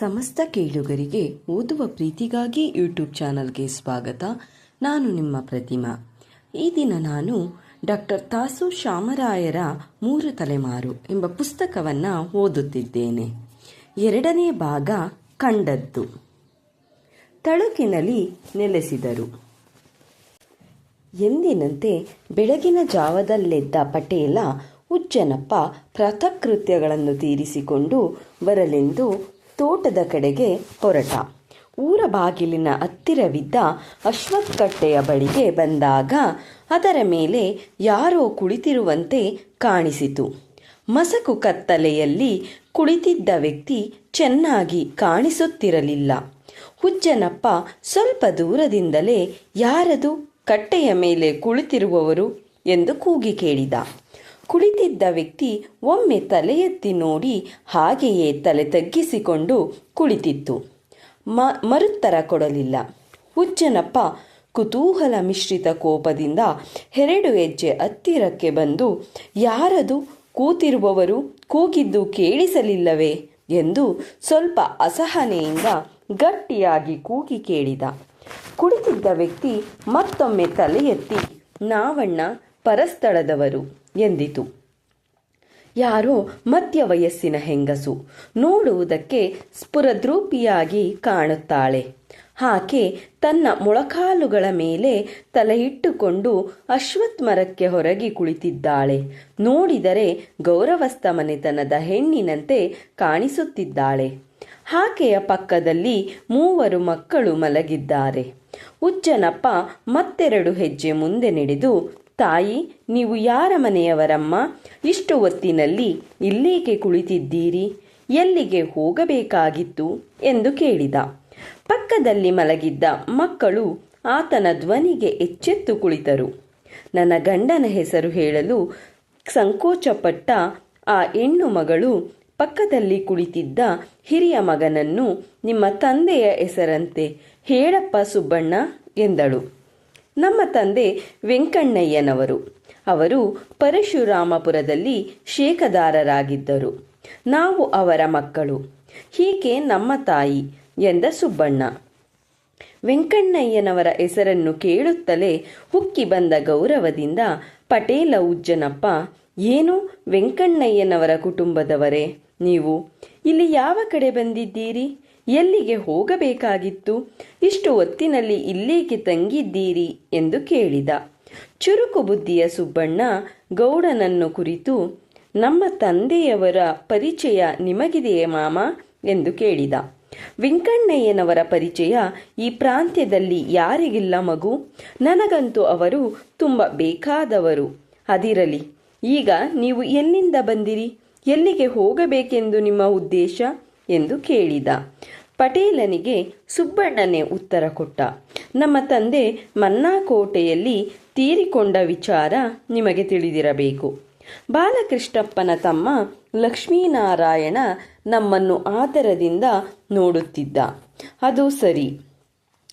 ಸಮಸ್ತ ಕೇಳುಗರಿಗೆ ಓದುವ ಪ್ರೀತಿಗಾಗಿ ಯೂಟ್ಯೂಬ್ ಚಾನಲ್ಗೆ ಸ್ವಾಗತ. ನಾನು ನಿಮ್ಮ ಪ್ರತಿಮಾ. ಈ ದಿನ ನಾನು ಡಾಕ್ಟರ್ ತಾಸು ಶಾಮರಾಯರ ಮೂರು ತಲೆಮಾರು ಎಂಬ ಪುಸ್ತಕವನ್ನು ಓದುತ್ತಿದ್ದೇನೆ. ಎರಡನೇ ಭಾಗ, ಕಂಡದ್ದು. ತಳುಕಿನಲ್ಲಿ ನೆಲೆಸಿದರು. ಎಂದಿನಂತೆ ಬೆಳಗಿನ ಜಾವದಲ್ಲೆದ್ದ ಪಟೇಲ ಉಜ್ಜನಪ್ಪ ಪ್ರಥಕೃತ್ಯಗಳನ್ನು ತೀರಿಸಿಕೊಂಡು ಬರಲೆಂದು ತೋಟದ ಕಡೆಗೆ ಹೊರಟ. ಊರ ಬಾಗಿಲಿನ ಹತ್ತಿರವಿದ್ದ ಅಶ್ವತ್ಕಟ್ಟೆಯ ಬಳಿಗೆ ಬಂದಾಗ ಅದರ ಮೇಲೆ ಯಾರೋ ಕುಳಿತಿರುವಂತೆ ಕಾಣಿಸಿತು. ಮಸಕು ಕತ್ತಲೆಯಲ್ಲಿ ಕುಳಿತಿದ್ದ ವ್ಯಕ್ತಿ ಚೆನ್ನಾಗಿ ಕಾಣಿಸುತ್ತಿರಲಿಲ್ಲ. ಹುಜ್ಜನಪ್ಪ ಸ್ವಲ್ಪ ದೂರದಿಂದಲೇ, ಯಾರದು? ಕಟ್ಟೆಯ ಮೇಲೆ ಕುಳಿತಿರುವವರು? ಎಂದು ಕೂಗಿ ಕೇಳಿದ. ಕುಳಿತಿದ್ದ ವ್ಯಕ್ತಿ ಒಮ್ಮೆ ತಲೆ ಎತ್ತಿ ನೋಡಿ ಹಾಗೆಯೇ ತಲೆ ತಗ್ಗಿಸಿಕೊಂಡು ಕುಳಿತಿತ್ತು. ಮ, ಮರುತ್ತರ ಕೊಡಲಿಲ್ಲ. ಉಜ್ಜನಪ್ಪ ಕುತೂಹಲ ಮಿಶ್ರಿತ ಕೋಪದಿಂದ ಎರಡು ಹೆಜ್ಜೆ ಹತ್ತಿರಕ್ಕೆ ಬಂದು, ಯಾರದು? ಕೂತಿರುವವರು? ಕೂಗಿದ್ದು ಕೇಳಿಸಲಿಲ್ಲವೇ? ಎಂದು ಸ್ವಲ್ಪ ಅಸಹನೆಯಿಂದ ಗಟ್ಟಿಯಾಗಿ ಕೂಗಿ ಕೇಳಿದ. ಕುಳಿತಿದ್ದ ವ್ಯಕ್ತಿ ಮತ್ತೊಮ್ಮೆ ತಲೆ ಎತ್ತಿ, ನಾವಣ್ಣ, ಪರಸ್ಥಳದವರು. ಎಂದಿತು. ಯಾರೋ ಮಧ್ಯ ವಯಸ್ಸಿನ ಹೆಂಗಸು ನೋಡುವುದಕ್ಕೆ ಸ್ಫುರದ್ರೂಪಿಯಾಗಿ ಕಾಣುತ್ತಾಳೆ. ಆಕೆ ತನ್ನ ಮೊಳಕಾಲುಗಳ ಮೇಲೆ ತಲೆಯಿಟ್ಟುಕೊಂಡು ಅಶ್ವತ್ ಮರಕ್ಕೆ ಹೊರಗೆ ಕುಳಿತಿದ್ದಾಳೆ. ನೋಡಿದರೆ ಗೌರವಸ್ಥ ಮನೆತನದ ಹೆಣ್ಣಿನಂತೆ ಕಾಣಿಸುತ್ತಿದ್ದಾಳೆ. ಆಕೆಯ ಪಕ್ಕದಲ್ಲಿ ಮೂವರು ಮಕ್ಕಳು ಮಲಗಿದ್ದಾರೆ. ಉಜ್ಜನಪ್ಪ ಮತ್ತೆರಡು ಹೆಜ್ಜೆ ಮುಂದೆ ನಡೆದು ತಾಯಿ, ನೀವು ಯಾರ ಮನೆಯವರಮ್ಮ? ಇಷ್ಟು ಹೊತ್ತಿನಲ್ಲಿ ಇಲ್ಲೇಕೆ ಕುಳಿತಿದ್ದೀರಿ? ಎಲ್ಲಿಗೆ ಹೋಗಬೇಕಾಗಿತ್ತು? ಎಂದು ಕೇಳಿದ. ಪಕ್ಕದಲ್ಲಿ ಮಲಗಿದ್ದ ಮಕ್ಕಳು ಆತನ ಧ್ವನಿಗೆ ಎಚ್ಚೆತ್ತು ಕುಳಿತರು. ನನ್ನ ಗಂಡನ ಹೆಸರು ಹೇಳಲು ಸಂಕೋಚಪಟ್ಟ ಆ ಹೆಣ್ಣು ಮಗಳು ಪಕ್ಕದಲ್ಲಿ ಕುಳಿತಿದ್ದ ಹಿರಿಯ ಮಗನನ್ನು ನಿಮ್ಮ ತಂದೆಯ ಹೆಸರಂತೆ ಹೇಳಪ್ಪ ಸುಬ್ಬಣ್ಣ, ಎಂದಳು. ನಮ್ಮ ತಂದೆ ವೆಂಕಣ್ಣಯ್ಯನವರು. ಅವರು ಪರಶುರಾಮಪುರದಲ್ಲಿ ಶೇಕದಾರರಾಗಿದ್ದರು ನಾವು ಅವರ ಮಕ್ಕಳು. ಹೀಗೆ ನಮ್ಮ ತಾಯಿ ಎಂದ ಸುಬ್ಬಣ್ಣ. ವೆಂಕಣ್ಣಯ್ಯನವರ ಹೆಸರನ್ನು ಕೇಳುತ್ತಲೇ ಹುಕ್ಕಿ ಬಂದ ಗೌರವದಿಂದ ಪಟೇಲ ಉಜ್ಜನಪ್ಪ, ಏನು ವೆಂಕಣ್ಣಯ್ಯನವರ ಕುಟುಂಬದವರೇ? ನೀವು ಇಲ್ಲಿ ಯಾವ ಕಡೆ ಬಂದಿದ್ದೀರಿ? ಎಲ್ಲಿಗೆ ಹೋಗಬೇಕಾಗಿತ್ತು? ಇಷ್ಟು ಹೊತ್ತಿನಲ್ಲಿ ಇಲ್ಲೇಕೆ ತಂಗಿದ್ದೀರಿ ಎಂದು ಕೇಳಿದ. ಚುರುಕು ಬುದ್ಧಿಯ ಸುಬ್ಬಣ್ಣ ಗೌಡನನ್ನು ಕುರಿತು, ನಮ್ಮ ತಂದೆಯವರ ಪರಿಚಯ ನಿಮಗಿದೆಯೇ ಮಾಮ? ಎಂದು ಕೇಳಿದ. ವೆಂಕಣ್ಣಯ್ಯನವರ ಪರಿಚಯ ಈ ಪ್ರಾಂತ್ಯದಲ್ಲಿ ಯಾರಿಗಿಲ್ಲ ಮಗು? ನನಗಂತೂ ಅವರು ತುಂಬ ಬೇಕಾದವರು. ಅದಿರಲಿ, ಈಗ ನೀವು ಎಲ್ಲಿಂದ ಬಂದಿರಿ? ಎಲ್ಲಿಗೆ ಹೋಗಬೇಕೆಂದು ನಿಮ್ಮ ಉದ್ದೇಶ? ಎಂದು ಕೇಳಿದ. ಪಟೇಲನಿಗೆ ಸುಬ್ಬಣ್ಣನೇ ಉತ್ತರ ಕೊಟ್ಟ. ನಮ್ಮ ತಂದೆ ಮನ್ನಾಕೋಟೆಯಲ್ಲಿ ತೀರಿಕೊಂಡ ವಿಚಾರ ನಿಮಗೆ ತಿಳಿದಿರಬೇಕು. ಬಾಲಕೃಷ್ಣಪ್ಪನ ತಮ್ಮ ಲಕ್ಷ್ಮೀನಾರಾಯಣ ನಮ್ಮನ್ನು ಆದರದಿಂದ ನೋಡುತ್ತಿದ್ದ. ಅದು ಸರಿ.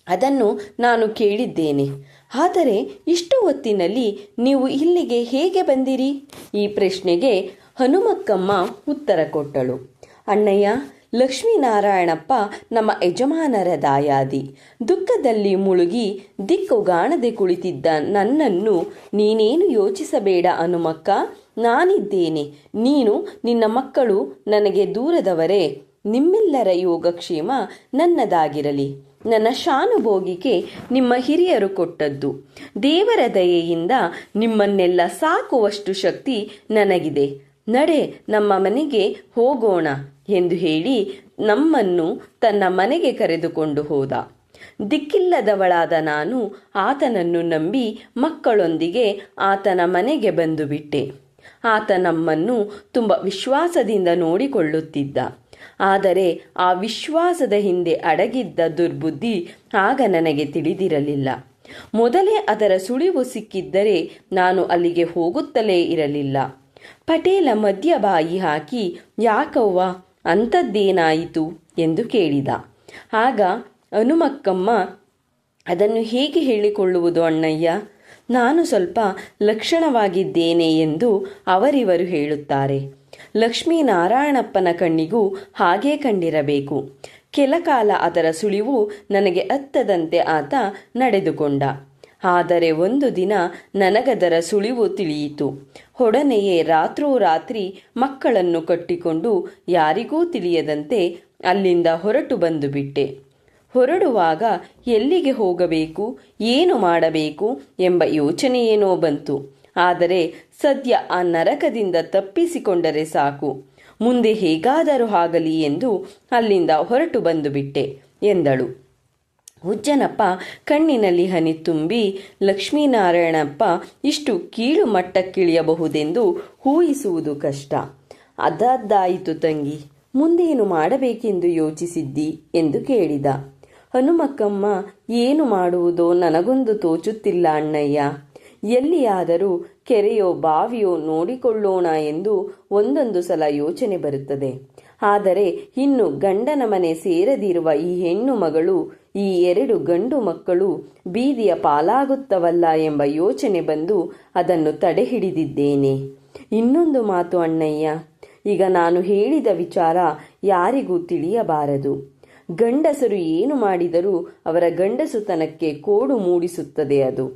ಅದನ್ನು ನಾನು ಕೇಳಿದ್ದೇನೆ. ಆದರೆ ಇಷ್ಟು ಹೊತ್ತಿನಲ್ಲಿ ನೀವು ಇಲ್ಲಿಗೆ ಹೇಗೆ ಬಂದಿರಿ? ಈ ಪ್ರಶ್ನೆಗೆ ಹನುಮಕ್ಕಮ್ಮ ಉತ್ತರ ಕೊಟ್ಟಳು. ಅಣ್ಣಯ್ಯ ಲಕ್ಷ್ಮೀನಾರಾಯಣಪ್ಪ ನಮ್ಮ ಯಜಮಾನರ ದಾಯಾದಿ. ದುಃಖದಲ್ಲಿ ಮುಳುಗಿ ದಿಕ್ಕುಗಾಣದೆ ಕುಳಿತಿದ್ದ ನನ್ನನ್ನು ನೀನೇನು ಯೋಚಿಸಬೇಡ ಅನುಮಕ್ಕ ನಾನಿದ್ದೇನೆ. ನೀನು ನಿನ್ನ ಮಕ್ಕಳು ನನಗೆ ದೂರದವರೇ. ನಿಮ್ಮೆಲ್ಲರ ಯೋಗಕ್ಷೇಮ ನನ್ನದಾಗಿರಲಿ. ನನ್ನ ಶಾನುಭೋಗಿಕೆ ನಿಮ್ಮ ಹಿರಿಯರು ಕೊಟ್ಟದ್ದು. ದೇವರ ದಯೆಯಿಂದ ನಿಮ್ಮನ್ನೆಲ್ಲ ಸಾಕುವಷ್ಟು ಶಕ್ತಿ ನನಗಿದೆ. ನಡೆ, ನಮ್ಮ ಮನೆಗೆ ಹೋಗೋಣ ಎಂದು ಹೇಳಿ ನಮ್ಮನ್ನು ತನ್ನ ಮನೆಗೆ ಕರೆದುಕೊಂಡು ಹೋದ. ದಿಕ್ಕಿಲ್ಲದವಳಾದ ನಾನು ಆತನನ್ನು ನಂಬಿ ಮಕ್ಕಳೊಂದಿಗೆ ಆತನ ಮನೆಗೆ ಬಂದು ಬಿಟ್ಟೆ. ಆತ ನಮ್ಮನ್ನು ತುಂಬ ವಿಶ್ವಾಸದಿಂದ ನೋಡಿಕೊಳ್ಳುತ್ತಿದ್ದ. ಆದರೆ ಆ ವಿಶ್ವಾಸದ ಹಿಂದೆ ಅಡಗಿದ್ದ ದುರ್ಬುದ್ಧಿ ಆಗ ನನಗೆ ತಿಳಿದಿರಲಿಲ್ಲ. ಮೊದಲೇ ಅದರ ಸುಳಿವು ಸಿಕ್ಕಿದ್ದರೆ ನಾನು ಅಲ್ಲಿಗೆ ಹೋಗುತ್ತಲೇ ಇರಲಿಲ್ಲ. ಪಟೇಲ ಮಧ್ಯ ಬಾಯಿ ಹಾಕಿ, ಯಾಕವ್ವ ಅಂಥದ್ದೇನಾಯಿತು ಎಂದು ಕೇಳಿದ. ಆಗ ಹನುಮಕ್ಕಮ್ಮ, ಅದನ್ನು ಹೇಗೆ ಹೇಳಿಕೊಳ್ಳುವುದು ಅಣ್ಣಯ್ಯ? ನಾನು ಸ್ವಲ್ಪ ಲಕ್ಷಣವಾಗಿದ್ದೇನೆ ಎಂದು ಅವರಿವರು ಹೇಳುತ್ತಾರೆ. ಲಕ್ಷ್ಮೀನಾರಾಯಣಪ್ಪನ ಕಣ್ಣಿಗೂ ಹಾಗೇ ಕಂಡಿರಬೇಕು. ಕೆಲಕಾಲ ಅದರ ಸುಳಿವು ನನಗೆ ಅತ್ತದಂತೆ ಆತ ನಡೆದುಕೊಂಡ. ಆದರೆ ಒಂದು ದಿನ ನನಗದರ ಸುಳಿವು ತಿಳಿಯಿತು. ಹೊಡನೆಯೇ ರಾತ್ರೋರಾತ್ರಿ ಮಕ್ಕಳನ್ನು ಕಟ್ಟಿಕೊಂಡು ಯಾರಿಗೂ ತಿಳಿಯದಂತೆ ಅಲ್ಲಿಂದ ಹೊರಟು ಬಂದು ಬಿಟ್ಟೆ. ಹೊರಡುವಾಗ ಎಲ್ಲಿಗೆ ಹೋಗಬೇಕು, ಏನು ಮಾಡಬೇಕು ಎಂಬ ಯೋಚನೆಯೇನೋ ಬಂತು. ಆದರೆ ಸದ್ಯ ಆ ನರಕದಿಂದ ತಪ್ಪಿಸಿಕೊಂಡರೆ ಸಾಕು. ಮುಂದೆ ಹೇಗಾದರೂ ಆಗಲಿ ಎಂದು ಅಲ್ಲಿಂದ ಹೊರಟು ಬಂದು ಬಿಟ್ಟೆ ಎಂದಳು. ಹುಜ್ಜನಪ್ಪ ಕಣ್ಣಿನಲ್ಲಿ ಹನಿ ತುಂಬಿ, ಲಕ್ಷ್ಮೀನಾರಾಯಣಪ್ಪ ಇಷ್ಟು ಕೀಳು ಮಟ್ಟಕ್ಕಿಳಿಯಬಹುದೆಂದು ಊಹಿಸುವುದು ಕಷ್ಟ. ಅದಾದ್ದಾಯಿತು ತಂಗಿ, ಮುಂದೇನು ಮಾಡಬೇಕೆಂದು ಯೋಚಿಸಿದ್ದಿ ಎಂದು ಕೇಳಿದ. ಹನುಮಕ್ಕಮ್ಮ ಏನು ಮಾಡುವುದೋ ನನಗೊಂದು ತೋಚುತ್ತಿಲ್ಲ ಅಣ್ಣಯ್ಯ. ಎಲ್ಲಿಯಾದರೂ ಕೆರೆಯೋ ಬಾವಿಯೋ ನೋಡಿಕೊಳ್ಳೋಣ ಎಂದು ಒಂದೊಂದು ಸಲ ಯೋಚನೆ ಬರುತ್ತದೆ. ಆದರೆ ಇನ್ನು ಗಂಡನ ಮನೆ ಸೇರದಿರುವ ಈ ಹೆಣ್ಣು ಮಗಳು ಈ ಎರಡು ಗಂಡು ಮಕ್ಕಳು ಬೀದಿಯ ಪಾಲಾಗುತ್ತವಲ್ಲ ಎಂಬ ಯೋಚನೆ ಬಂದು ಅದನ್ನು ತಡೆಹಿಡಿದಿದ್ದೇನೆ. ಇನ್ನೊಂದು ಮಾತು ಅಣ್ಣಯ್ಯ, ಈಗ ನಾನು ಹೇಳಿದ ವಿಚಾರ ಯಾರಿಗೂ ತಿಳಿಯಬಾರದು. ಗಂಡಸರು ಏನು ಮಾಡಿದರೂ ಅವರ ಗಂಡಸುತನಕ್ಕೆ ಕೋಡು ಮೂಡಿಸುತ್ತದೆ ಅದು.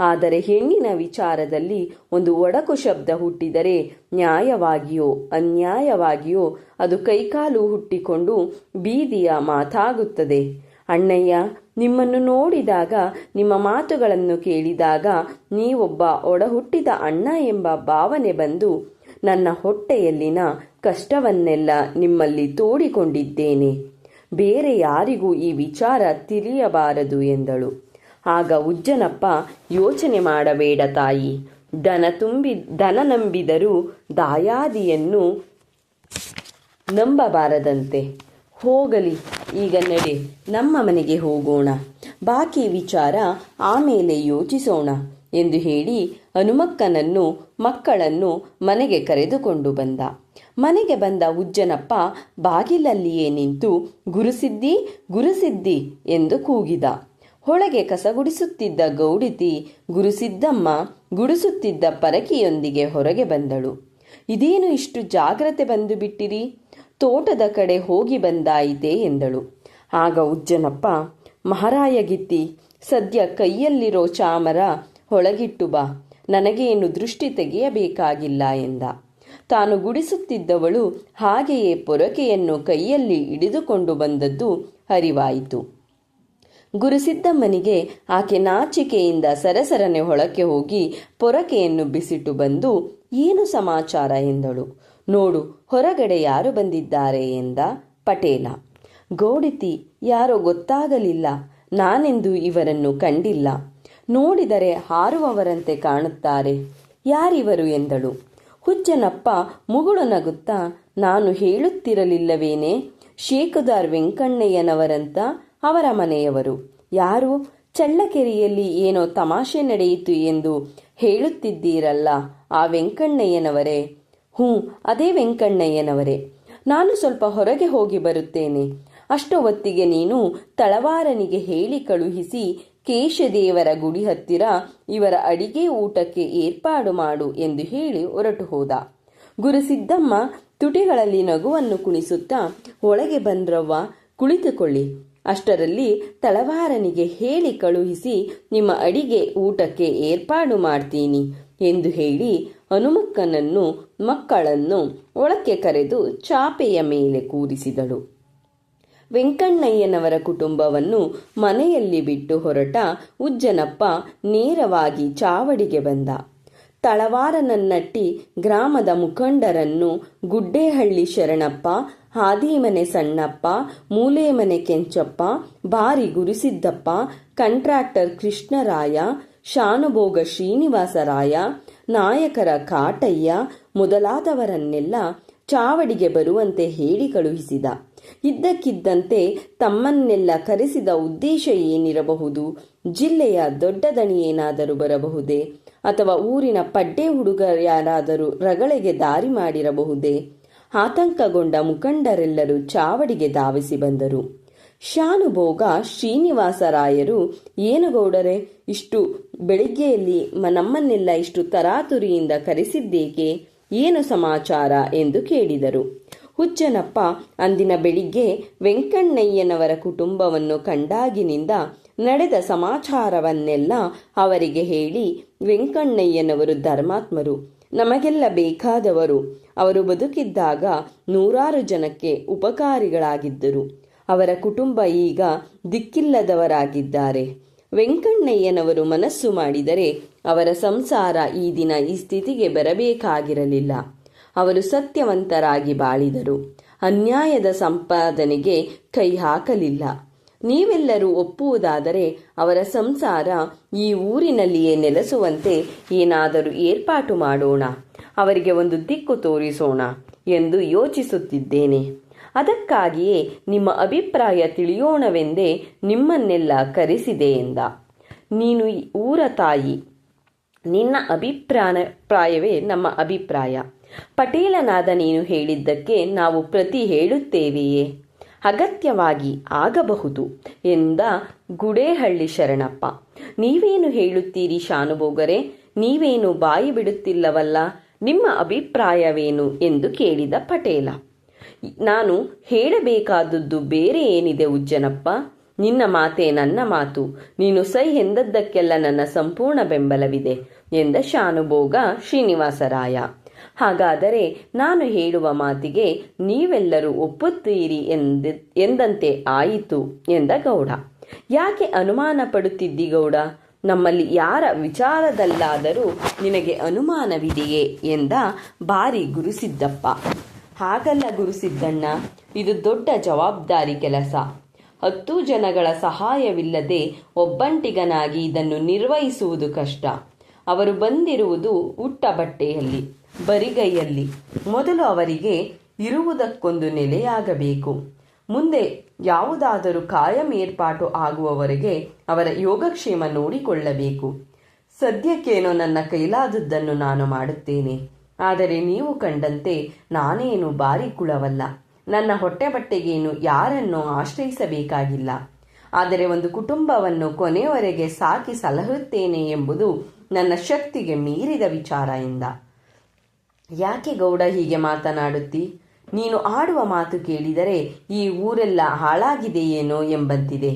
ಆದರೆ ಹೆಣ್ಣಿನ ವಿಚಾರದಲ್ಲಿ ಒಂದು ಒಡಕು ಶಬ್ದ ಹುಟ್ಟಿದರೆ ನ್ಯಾಯವಾಗಿಯೋ ಅನ್ಯಾಯವಾಗಿಯೋ ಅದು ಕೈಕಾಲು ಹುಟ್ಟಿಕೊಂಡು ಬೀದಿಯ ಮಾತಾಗುತ್ತದೆ. ಅಣ್ಣಯ್ಯ, ನಿಮ್ಮನ್ನು ನೋಡಿದಾಗ, ನಿಮ್ಮ ಮಾತುಗಳನ್ನು ಕೇಳಿದಾಗ ನೀವೊಬ್ಬ ಒಡಹುಟ್ಟಿದ ಅಣ್ಣ ಎಂಬ ಭಾವನೆ ಬಂದು, ನನ್ನ ಹೊಟ್ಟೆಯಲ್ಲಿನ ಕಷ್ಟವನ್ನೆಲ್ಲ ನಿಮ್ಮಲ್ಲಿ ತೋಡಿಕೊಂಡಿದ್ದೇನೆ. ಬೇರೆ ಯಾರಿಗೂ ಈ ವಿಚಾರ ತಿಳಿಯಬಾರದು ಎಂದಳು. ಆಗ ಉಜ್ಜನಪ್ಪ, ಯೋಚನೆ ಮಾಡಬೇಡ ತಾಯಿ. ದನ ತುಂಬಿ, ದನ ನಂಬಿದರೂ ದಾಯಾದಿಯನ್ನು ನಂಬಬಾರದಂತೆ. ಹೋಗಲಿ, ಈಗ ನಡೆ, ನಮ್ಮ ಮನೆಗೆ ಹೋಗೋಣ. ಬಾಕಿ ವಿಚಾರ ಆಮೇಲೆ ಯೋಚಿಸೋಣ, ಎಂದು ಹೇಳಿ ಹನುಮಕ್ಕನನ್ನು, ಮಕ್ಕಳನ್ನು ಮನೆಗೆ ಕರೆದುಕೊಂಡು ಬಂದ. ಮನೆಗೆ ಬಂದ ಉಜ್ಜನಪ್ಪ ಬಾಗಿಲಲ್ಲಿಯೇ ನಿಂತು, ಗುರುಸಿದ್ದಿ ಗುರುಸಿದ್ದಿ ಎಂದು ಕೂಗಿದ. ಹೊಳಗೆ ಕಸಗುಡಿಸುತ್ತಿದ್ದ ಗೌಡಿತಿ, ಗುರುಸಿದ್ದಮ್ಮ, ಗುಡಿಸುತ್ತಿದ್ದ ಪರಕಿಯೊಂದಿಗೆ ಹೊರಗೆ ಬಂದಳು. ಇದೇನು ಇಷ್ಟು ಜಾಗ್ರತೆ ಬಂದು ಬಿಟ್ಟಿರಿ? ತೋಟದ ಕಡೆ ಹೋಗಿ ಬಂದಾಯಿದೆ ಎಂದಳು. ಆಗ ಉಜ್ಜನಪ್ಪ ಮಹಾರಾಯಗಿತ್ತಿ ಸದ್ಯ ಕೈಯಲ್ಲಿರೋ ಚಾಮರ ಹೊಳಗಿಟ್ಟು ಬಾ, ನನಗೇನು ದೃಷ್ಟಿ ತೆಗೆಯಬೇಕಾಗಿಲ್ಲ ಎಂದ. ತಾನು ಗುಡಿಸುತ್ತಿದ್ದವಳು ಹಾಗೆಯೇ ಪೊರಕೆಯನ್ನು ಕೈಯಲ್ಲಿ ಹಿಡಿದುಕೊಂಡು ಬಂದದ್ದು ಅರಿವಾಯಿತು. ಗುರುಸಿದ್ದಮ್ಮನಿಗೆ ಆಕೆ ನಾಚಿಕೆಯಿಂದ ಸರಸರನೆ ಹೊಳಕ್ಕೆ ಹೋಗಿ ಪೊರಕೆಯನ್ನು ಬಿಸಿಟ್ಟು ಬಂದು, ಏನು ಸಮಾಚಾರ? ಎಂದಳು. ನೋಡು, ಹೊರಗಡೆ ಯಾರು ಬಂದಿದ್ದಾರೆ ಎಂದ ಪಟೇಲ. ಗೋಡಿತಿ, ಯಾರೋ ಗೊತ್ತಾಗಲಿಲ್ಲ. ನಾನೆಂದು ಇವರನ್ನು ಕಂಡಿಲ್ಲ. ನೋಡಿದರೆ ಹಾರುವವರಂತೆ ಕಾಣುತ್ತಾರೆ. ಯಾರಿವರು ಎಂದಳು. ಹುಚ್ಚನಪ್ಪ ಮುಗುಳು ನಗುತ್ತಾ, ನಾನು ಹೇಳುತ್ತಿರಲಿಲ್ಲವೇನೆ? ಶೇಖುದಾರ್ ವೆಂಕಣ್ಣಯ್ಯನವರಂತ ಅವರ ಮನೆಯವರು. ಯಾರು? ಚಳ್ಳಕೆರೆಯಲ್ಲಿ ಏನೋ ತಮಾಷೆ ನಡೆಯಿತು ಎಂದು ಹೇಳುತ್ತಿದ್ದೀರಲ್ಲ ಆ ವೆಂಕಣ್ಣಯ್ಯನವರೇ. ಹ್ಞೂ, ಅದೇ ವೆಂಕಣ್ಣಯ್ಯನವರೇ. ನಾನು ಸ್ವಲ್ಪ ಹೊರಗೆ ಹೋಗಿ ಬರುತ್ತೇನೆ. ಅಷ್ಟು ಹೊತ್ತಿಗೆ ನೀನು ತಳವಾರನಿಗೆ ಹೇಳಿ ಕಳುಹಿಸಿ ಕೇಶದೇವರ ಗುಡಿ ಹತ್ತಿರ ಇವರ ಅಡಿಗೆ ಊಟಕ್ಕೆ ಏರ್ಪಾಡು ಮಾಡು ಎಂದು ಹೇಳಿ ಹೊರಟು ಹೋದ. ಗುರುಸಿದ್ದಮ್ಮ ತುಟಿಗಳಲ್ಲಿ ನಗುವನ್ನು ಕುಣಿಸುತ್ತಾ, ಒಳಗೆ ಬಂದ್ರವ್ವ ಕುಳಿತುಕೊಳ್ಳಿ. ಅಷ್ಟರಲ್ಲಿ ತಳವಾರನಿಗೆ ಹೇಳಿ ಕಳುಹಿಸಿ ನಿಮ್ಮ ಅಡಿಗೆ ಊಟಕ್ಕೆ ಏರ್ಪಾಡು ಮಾಡ್ತೀನಿ ಎಂದು ಹೇಳಿ ಹನುಮಕ್ಕನನ್ನು ಮಕ್ಕಳನ್ನು ಒಳಕ್ಕೆ ಕರೆದು ಚಾಪೆಯ ಮೇಲೆ ಕೂರಿಸಿದಳು. ವೆಂಕಣ್ಣಯ್ಯನವರ ಕುಟುಂಬವನ್ನು ಮನೆಯಲ್ಲಿ ಬಿಟ್ಟು ಹೊರಟ ಉಜ್ಜನಪ್ಪ ನೇರವಾಗಿ ಚಾವಡಿಗೆ ಬಂದ. ತಳವಾರನನ್ನಟ್ಟಿ ಗ್ರಾಮದ ಮುಖಂಡರನ್ನು ಗುಡ್ಡೇಹಳ್ಳಿ ಶರಣಪ್ಪ, ಹಾದಿಮನೆ ಸಣ್ಣಪ್ಪ, ಮೂಲೆಮನೆ ಕೆಂಚಪ್ಪ ಬಾರಿ ಗುರುಸಿದ್ದಪ್ಪ, ಕಂಟ್ರಾಕ್ಟರ್ ಕೃಷ್ಣರಾಯ, ಶಾನುಭೋಗ ಶ್ರೀನಿವಾಸರಾಯ ನಾಯಕರ ಕಾಟಯ್ಯ ಮೊದಲಾದವರನ್ನೆಲ್ಲ ಚಾವಡಿಗೆ ಬರುವಂತೆ ಹೇಳಿ ಕಳುಹಿಸಿದ. ಇದ್ದಕ್ಕಿದ್ದಂತೆ ತಮ್ಮನ್ನೆಲ್ಲ ಕರೆಸಿದ ಉದ್ದೇಶ ಏನಿರಬಹುದು? ಜಿಲ್ಲೆಯ ದೊಡ್ಡ ದಣಿ ಏನಾದರೂ ಬರಬಹುದೇ? ಅಥವಾ ಊರಿನ ಪಡ್ಡೆ ಹುಡುಗರ ಯಾರಾದರೂ ರಗಳೆಗೆ ದಾರಿ ಮಾಡಿರಬಹುದೇ? ಆತಂಕಗೊಂಡ ಮುಖಂಡರೆಲ್ಲರೂ ಚಾವಡಿಗೆ ಧಾವಿಸಿ ಬಂದರು. ಶಾನುಭೋಗ ಶ್ರೀನಿವಾಸರಾಯರು ಏನು ಗೌಡರೆ ಇಷ್ಟು ಬೆಳಿಗ್ಗೆಯಲ್ಲಿ ನಮ್ಮನ್ನೆಲ್ಲ ಇಷ್ಟು ತರಾತುರಿಯಿಂದ ಕರೆಸಿದ್ದೇಕೆ? ಏನು ಸಮಾಚಾರ? ಎಂದು ಕೇಳಿದರು. ಹುಚ್ಚನಪ್ಪ ಅಂದಿನ ಬೆಳಿಗ್ಗೆ ವೆಂಕಣ್ಣಯ್ಯನವರ ಕುಟುಂಬವನ್ನು ಕಂಡಾಗಿನಿಂದ ನಡೆದ ಸಮಾಚಾರವನ್ನೆಲ್ಲ ಅವರಿಗೆ ಹೇಳಿ ವೆಂಕಣ್ಣಯ್ಯನವರು ಧರ್ಮಾತ್ಮರು, ನಮಗೆಲ್ಲ ಬೇಕಾದವರು. ಅವರು ಬದುಕಿದ್ದಾಗ ನೂರಾರು ಜನಕ್ಕೆ ಉಪಕಾರಿಗಳಾಗಿದ್ದರು. ಅವರ ಕುಟುಂಬ ಈಗ ದಿಕ್ಕಿಲ್ಲದವರಾಗಿದ್ದಾರೆ. ವೆಂಕಣ್ಣಯ್ಯನವರು ಮನಸ್ಸು ಮಾಡಿದರೆ ಅವರ ಸಂಸಾರ ಈ ದಿನ ಈ ಸ್ಥಿತಿಗೆ ಬರಬೇಕಾಗಿರಲಿಲ್ಲ. ಅವರು ಸತ್ಯವಂತರಾಗಿ ಬಾಳಿದರು. ಅನ್ಯಾಯದ ಸಂಪಾದನೆಗೆ ಕೈ ಹಾಕಲಿಲ್ಲ. ನೀವೆಲ್ಲರೂ ಒಪ್ಪುವುದಾದರೆ ಅವರ ಸಂಸಾರ ಈ ಊರಿನಲ್ಲಿಯೇ ನೆಲೆಸುವಂತೆ ಏನಾದರೂ ಏರ್ಪಾಟು ಮಾಡೋಣ. ಅವರಿಗೆ ಒಂದು ದಿಕ್ಕು ತೋರಿಸೋಣ ಎಂದು ಯೋಚಿಸುತ್ತಿದ್ದೇನೆ. ಅದಕ್ಕಾಗಿಯೇ ನಿಮ್ಮ ಅಭಿಪ್ರಾಯ ತಿಳಿಯೋಣವೆಂದೇ ನಿಮ್ಮನ್ನೆಲ್ಲ ಕರೆಸಿದೆ ಎಂದ. ನೀನು ಊರ ತಾಯಿ. ನಿನ್ನ ಅಭಿಪ್ರಾಯ ಪ್ರಾಯವೇ ನಮ್ಮ ಅಭಿಪ್ರಾಯ. ಪಟೇಲನಾದ ನೀನು ಹೇಳಿದ್ದಕ್ಕೆ ನಾವು ಪ್ರತಿ ಹೇಳುತ್ತೇವೆಯೇ? ಅಗತ್ಯವಾಗಿ ಆಗಬಹುದು ಎಂದ ಗುಡೇಹಳ್ಳಿ ಶರಣಪ್ಪ. ನೀವೇನು ಹೇಳುತ್ತೀರಿ ಶಾನುಭೋಗರೆ? ನೀವೇನು ಬಾಯಿ ಬಿಡುತ್ತಿಲ್ಲವಲ್ಲ? ನಿಮ್ಮ ಅಭಿಪ್ರಾಯವೇನು? ಎಂದು ಕೇಳಿದ ಪಟೇಲ. ನಾನು ಹೇಳಬೇಕಾದದ್ದು ಬೇರೆ ಏನಿದೆ ಉಜ್ಜನಪ್ಪ? ನಿನ್ನ ಮಾತೇ ನನ್ನ ಮಾತು. ನೀನು ಸೈ ಎಂದದ್ದಕ್ಕೆಲ್ಲ ನನ್ನ ಸಂಪೂರ್ಣ ಬೆಂಬಲವಿದೆ ಎಂದ ಶಾನುಭೋಗ ಶ್ರೀನಿವಾಸರಾಯ. ಹಾಗಾದರೆ ನಾನು ಹೇಳುವ ಮಾತಿಗೆ ನೀವೆಲ್ಲರೂ ಒಪ್ಪುತ್ತೀರಿ ಎಂದ, ಎಂದಂತೆ ಆಯಿತು ಎಂದ ಗೌಡ. ಯಾಕೆ ಅನುಮಾನ ಪಡುತ್ತಿದ್ದಿ ಗೌಡ? ನಮ್ಮಲ್ಲಿ ಯಾರ ವಿಚಾರದಲ್ಲಾದರೂ ನಿನಗೆ ಅನುಮಾನವಿದೆಯೇ ಎಂದ ಬಾರಿ ಗುರುಸಿದ್ದಪ್ಪ. ಹಾಗಲ್ಲ ಗುರುಸಿದ್ದಣ್ಣ ಇದು ದೊಡ್ಡ ಜವಾಬ್ದಾರಿ ಕೆಲಸ. ಹತ್ತು ಜನಗಳ ಸಹಾಯವಿಲ್ಲದೆ ಒಬ್ಬಂಟಿಗನಾಗಿ ಇದನ್ನು ನಿರ್ವಹಿಸುವುದು ಕಷ್ಟ. ಅವರು ಬಂದಿರುವುದು ಉಟ್ಟ ಬಟ್ಟೆಯಲ್ಲಿ ಬರಿಗೈಯಲ್ಲಿ. ಮೊದಲು ಅವರಿಗೆ ಇರುವುದಕ್ಕೊಂದು ನೆಲೆಯಾಗಬೇಕು ಮುಂದೆ ಯಾವುದಾದರೂ ಕಾಯಂ ಏರ್ಪಾಟು ಆಗುವವರೆಗೆ ಅವರ ಯೋಗಕ್ಷೇಮ ನೋಡಿಕೊಳ್ಳಬೇಕು. ಸದ್ಯಕ್ಕೇನೋ ನನ್ನ ಕೈಲಾದದ್ದನ್ನು ನಾನು ಮಾಡುತ್ತೇನೆ. ಆದರೆ ನೀವು ಕಂಡಂತೆ ನಾನೇನು ಬಾರಿ ಕುಳವಲ್ಲ ನನ್ನ ಹೊಟ್ಟೆ ಬಟ್ಟೆಗೇನು ಯಾರನ್ನೂ ಆಶ್ರಯಿಸಬೇಕಾಗಿಲ್ಲ. ಆದರೆ ಒಂದು ಕುಟುಂಬವನ್ನು ಕೊನೆಯವರೆಗೆ ಸಾಕಿ ಸಲಹುತ್ತೇನೆ ಎಂಬುದು ನನ್ನ ಶಕ್ತಿಗೆ ಮೀರಿದ ವಿಚಾರ ಎಂದ ಯಾಕೆ ಗೌಡ ಹೀಗೆ ಮಾತನಾಡುತ್ತಿ? ನೀನು ಆಡುವ ಮಾತು ಕೇಳಿದರೆ ಈ ಊರೆಲ್ಲ ಹಾಳಾಗಿದೆಯೇನೋ ಎಂಬಂತಿದೆ.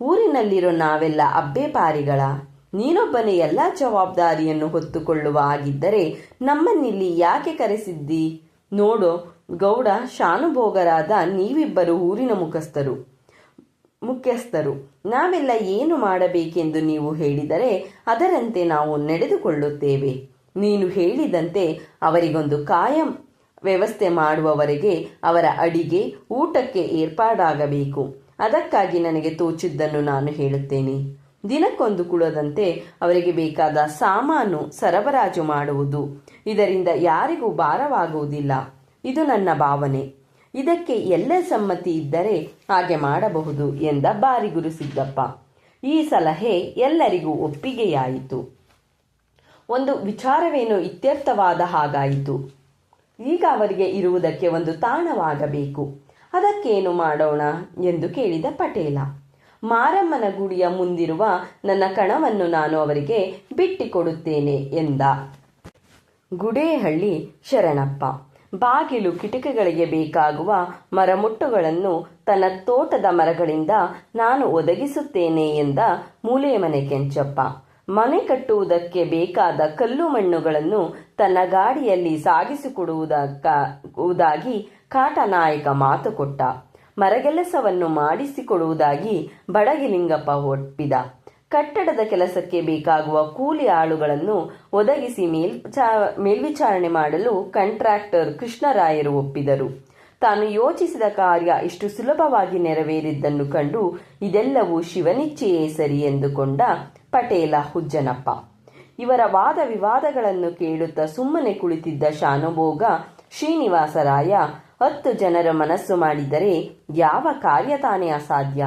ಊರಿನಲ್ಲಿರೋ ನಾವೆಲ್ಲ ಅಬ್ಬೆಪಾರಿಗಳ. ನೀನೊಬ್ಬನೇ ಎಲ್ಲ ಜವಾಬ್ದಾರಿಯನ್ನು ಹೊತ್ತುಕೊಳ್ಳುವ ಆಗಿದ್ದರೆ ನಮ್ಮನ್ನಿಲ್ಲಿ ಯಾಕೆ ಕರೆಸಿದ್ದಿ? ನೋಡು, ಗೌಡ ಶಾನುಭೋಗರಾದ ನೀವಿಬ್ಬರು ಊರಿನ ಮುಖಸ್ಥರು. ಮುಖ್ಯಸ್ಥರು. ನಾವೆಲ್ಲ ಏನು ಮಾಡಬೇಕೆಂದು ನೀವು ಹೇಳಿದರೆ ಅದರಂತೆ ನಾವು ನಡೆದುಕೊಳ್ಳುತ್ತೇವೆ. ನೀನು ಹೇಳಿದಂತೆ ಅವರಿಗೊಂದು ಕಾಯಂ ವ್ಯವಸ್ಥೆ ಮಾಡುವವರೆಗೆ ಅವರ ಅಡಿಗೆ ಊಟಕ್ಕೆ ಏರ್ಪಾಡಾಗಬೇಕು. ಅದಕ್ಕಾಗಿ ನನಗೆ ತೋಚಿದ್ದನ್ನು ನಾನು ಹೇಳುತ್ತೇನೆ. ದಿನಕ್ಕೊಂದು ಕುಳದಂತೆ ಅವರಿಗೆ ಬೇಕಾದ ಸಾಮಾನು ಸರಬರಾಜು ಮಾಡುವುದು. ಇದರಿಂದ ಯಾರಿಗೂ ಭಾರವಾಗುವುದಿಲ್ಲ. ಇದು ನನ್ನ ಭಾವನೆ. ಇದಕ್ಕೆ ಎಲ್ಲ ಸಮ್ಮತಿ ಇದ್ದರೆ ಹಾಗೆ ಮಾಡಬಹುದು ಎಂದ ಬಾರಿಗುರು ಸಿದ್ದಪ್ಪ. ಈ ಸಲಹೆ ಎಲ್ಲರಿಗೂ ಒಪ್ಪಿಗೆಯಾಯಿತು. ಒಂದು ವಿಚಾರವೇನು ಇತ್ಯರ್ಥವಾದ ಹಾಗಾಯಿತು. ಈಗ ಅವರಿಗೆ ಇರುವುದಕ್ಕೆ ಒಂದು ತಾಣವಾಗಬೇಕು. ಅದಕ್ಕೇನು ಮಾಡೋಣ? ಎಂದು ಕೇಳಿದ ಪಟೇಲ. ಮಾರಮ್ಮನ ಗುಡಿಯ ಮುಂದಿರುವ ನನ್ನ ಕಣವನ್ನು ನಾನು ಅವರಿಗೆ ಬಿಟ್ಟಿಕೊಡುತ್ತೇನೆ ಎಂದ. ಗುಡೇಹಳ್ಳಿ ಶರಣಪ್ಪ. ಬಾಗಿಲು ಕಿಟಕಿಗಳಿಗೆ ಬೇಕಾಗುವ ಮರಮುಟ್ಟುಗಳನ್ನು ತನ್ನ ತೋಟದ ಮರಗಳಿಂದ ನಾನು ಒದಗಿಸುತ್ತೇನೆ ಎಂದ ಮೂಲೆಮನೆ ಕೆಂಚಪ್ಪ. ಮನೆ ಕಟ್ಟುವುದಕ್ಕೆ ಬೇಕಾದ ಕಲ್ಲು ಮಣ್ಣುಗಳನ್ನು ತನ್ನ ಗಾಡಿಯಲ್ಲಿ ಸಾಗಿಸಿಕೊಡುವುದಕ್ಕಾಗಿ ಕಾಟನಾಯಕ ಮಾತು ಕೊಟ್ಟ. ಮರಗೆಲಸವನ್ನು ಮಾಡಿಸಿಕೊಡುವುದಾಗಿ ಬಡಗಿಲಿಂಗಪ್ಪ ಒಪ್ಪಿದ. ಕಟ್ಟಡದ ಕೆಲಸಕ್ಕೆ ಬೇಕಾಗುವ ಕೂಲಿ ಆಳುಗಳನ್ನು ಒದಗಿಸಿ ಮೇಲ್ ಮೇಲ್ವಿಚಾರಣೆ ಮಾಡಲು ಕಂಟ್ರಾಕ್ಟರ್ ಕೃಷ್ಣರಾಯರು ಒಪ್ಪಿದರು. ತಾನು ಯೋಚಿಸಿದ ಕಾರ್ಯ ಇಷ್ಟು ಸುಲಭವಾಗಿ ನೆರವೇರಿದ್ದನ್ನು ಕಂಡು ಇದೆಲ್ಲವೂ ಶಿವನಿಚ್ಛೆಯೇ ಸರಿ ಎಂದುಕೊಂಡ ಪಟೇಲ ಹುಜ್ಜನಪ್ಪ. ಇವರ ವಾದ ವಿವಾದಗಳನ್ನು ಕೇಳುತ್ತಾ ಸುಮ್ಮನೆ ಕುಳಿತಿದ್ದ ಶಾನುಭೋಗ ಶ್ರೀನಿವಾಸರಾಯ ಹತ್ತು ಜನರ ಮನಸ್ಸು ಮಾಡಿದರೆ ಯಾವ ಕಾರ್ಯ ತಾನೇ ಅಸಾಧ್ಯ?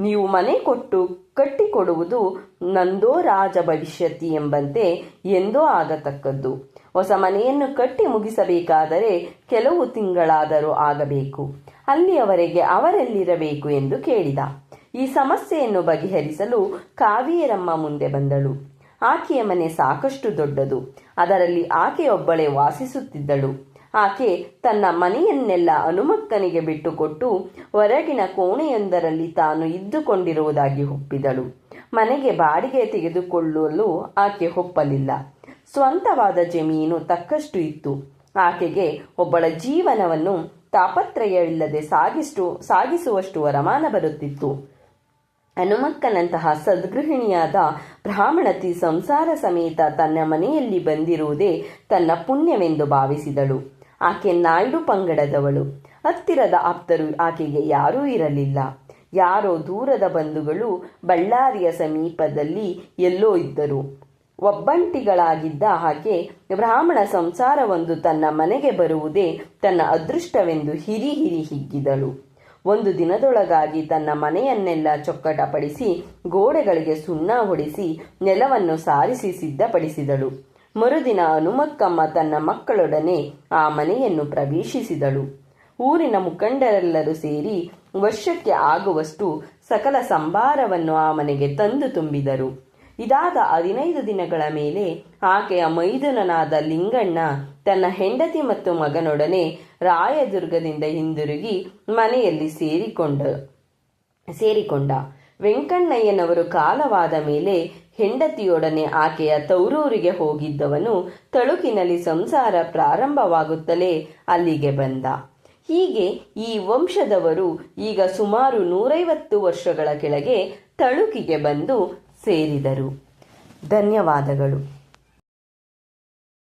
ನೀವು ಮನೆ ಕೊಟ್ಟು ಕಟ್ಟಿಕೊಡುವುದು ನಂದೋ ರಾಜ ಭವಿಷ್ಯತಿ ಎಂಬಂತೆ ಎಂದೋ ಆಗತಕ್ಕದ್ದು. ಹೊಸ ಮನೆಯನ್ನು ಕಟ್ಟಿ ಮುಗಿಸಬೇಕಾದರೆ ಕೆಲವು ತಿಂಗಳಾದರೂ ಆಗಬೇಕು. ಅಲ್ಲಿಯವರೆಗೆ ಅವರೆಲ್ಲಿರಬೇಕು ಎಂದು ಕೇಳಿದ. ಈ ಸಮಸ್ಯೆಯನ್ನು ಬಗೆಹರಿಸಲು ಕಾವೇರಮ್ಮ ಮುಂದೆ ಬಂದಳು. ಆಕೆಯ ಮನೆ ಸಾಕಷ್ಟು ದೊಡ್ಡದು. ಅದರಲ್ಲಿ ಆಕೆಯೊಬ್ಬಳೇ ವಾಸಿಸುತ್ತಿದ್ದಳು. ಆಕೆ ತನ್ನ ಮನೆಯನ್ನೆಲ್ಲ ಹನುಮಕ್ಕನಿಗೆ ಬಿಟ್ಟುಕೊಟ್ಟು ಹೊರಗಿನ ಕೋಣೆಯೊಂದರಲ್ಲಿ ತಾನು ಇದ್ದುಕೊಂಡಿರುವುದಾಗಿ ಒಪ್ಪಿದಳು. ಮನೆಗೆ ಬಾಡಿಗೆ ತೆಗೆದುಕೊಳ್ಳಲು ಆಕೆ ಒಪ್ಪಲಿಲ್ಲ. ಸ್ವಂತವಾದ ಜಮೀನು ತಕ್ಕಷ್ಟು ಇತ್ತು. ಆಕೆಗೆ ಒಬ್ಬಳ ಜೀವನವನ್ನು ತಾಪತ್ರಯವಿಲ್ಲದೆ ಸಾಗಿಷ್ಟು, ಸಾಗಿಸುವಷ್ಟು ವರಮಾನ ಬರುತ್ತಿತ್ತು. ಹನುಮಕ್ಕನಂತಹ ಸದ್ಗೃಹಿಣಿಯಾದ ಬ್ರಾಹ್ಮಣತಿ ಸಂಸಾರ ಸಮೇತ ತನ್ನ ಮನೆಯಲ್ಲಿ ಬಂದಿರುವುದೇ ತನ್ನ ಪುಣ್ಯವೆಂದು ಭಾವಿಸಿದಳು. ಆಕೆ ನಾಯ್ಡು ಪಂಗಡದವಳು. ಹತ್ತಿರದ ಆಪ್ತರು ಆಕೆಗೆ ಯಾರೂ ಇರಲಿಲ್ಲ. ಯಾರೋ ದೂರದ ಬಂಧುಗಳು ಬಳ್ಳಾರಿಯ ಸಮೀಪದಲ್ಲಿ ಎಲ್ಲೋ ಇದ್ದರು. ಒಬ್ಬಂಟಿಗಳಾಗಿದ್ದ ಆಕೆ ಬ್ರಾಹ್ಮಣ ಸಂಸಾರವೊಂದು ತನ್ನ ಮನೆಗೆ ಬರುವುದೇ ತನ್ನ ಅದೃಷ್ಟವೆಂದು ಹಿರಿ ಹಿರಿ ಹಿಗ್ಗಿದಳು. ಒಂದು ದಿನದೊಳಗಾಗಿ ತನ್ನ ಮನೆಯನ್ನೆಲ್ಲ ಚೊಕ್ಕಟಪಡಿಸಿ ಗೋಡೆಗಳಿಗೆ ಸುಣ್ಣ ಹೊಡಿಸಿ ನೆಲವನ್ನು ಸಾರಿಸಿ ಸಿದ್ಧಪಡಿಸಿದಳು. ಮರುದಿನ ಹನುಮಕ್ಕಮ್ಮ ತನ್ನ ಮಕ್ಕಳೊಡನೆ ಆ ಮನೆಯನ್ನು ಪ್ರವೇಶಿಸಿದಳು. ಊರಿನ ಮುಖಂಡರೆಲ್ಲರೂ ಸೇರಿ ವರ್ಷಕ್ಕೆ ಆಗುವಷ್ಟು ಸಕಲ ಸಂಭಾರವನ್ನು ಆ ಮನೆಗೆ ತಂದು ತುಂಬಿದರು. ಇದಾದ ಹದಿನೈದು ದಿನಗಳ ಮೇಲೆ ಆಕೆಯ ಮೈದುನನಾದ ಲಿಂಗಣ್ಣ ತನ್ನ ಹೆಂಡತಿ ಮತ್ತು ಮಗನೊಡನೆ ರಾಯದುರ್ಗದಿಂದ ಹಿಂದಿರುಗಿ ಮನೆಯಲ್ಲಿ ಸೇರಿಕೊಂಡ ಸೇರಿಕೊಂಡ. ವೆಂಕಣ್ಣಯ್ಯನವರು ಕಾಲವಾದ ಮೇಲೆ ಹೆಂಡತಿಯೊಡನೆ ಆಕೆಯ ತೌರೂರಿಗೆ ಹೋಗಿದ್ದವನು ತಳುಕಿನಲ್ಲಿ ಸಂಸಾರ ಪ್ರಾರಂಭವಾಗುತ್ತಲೇ ಅಲ್ಲಿಗೆ ಬಂದ. ಹೀಗೆ ಈ ವಂಶದವರು ಈಗ ಸುಮಾರು ನೂರೈವತ್ತು ವರ್ಷಗಳ ಕೆಳಗೆ ತಳುಕಿಗೆ ಬಂದು ಸೇರಿದರು. ಧನ್ಯವಾದಗಳು.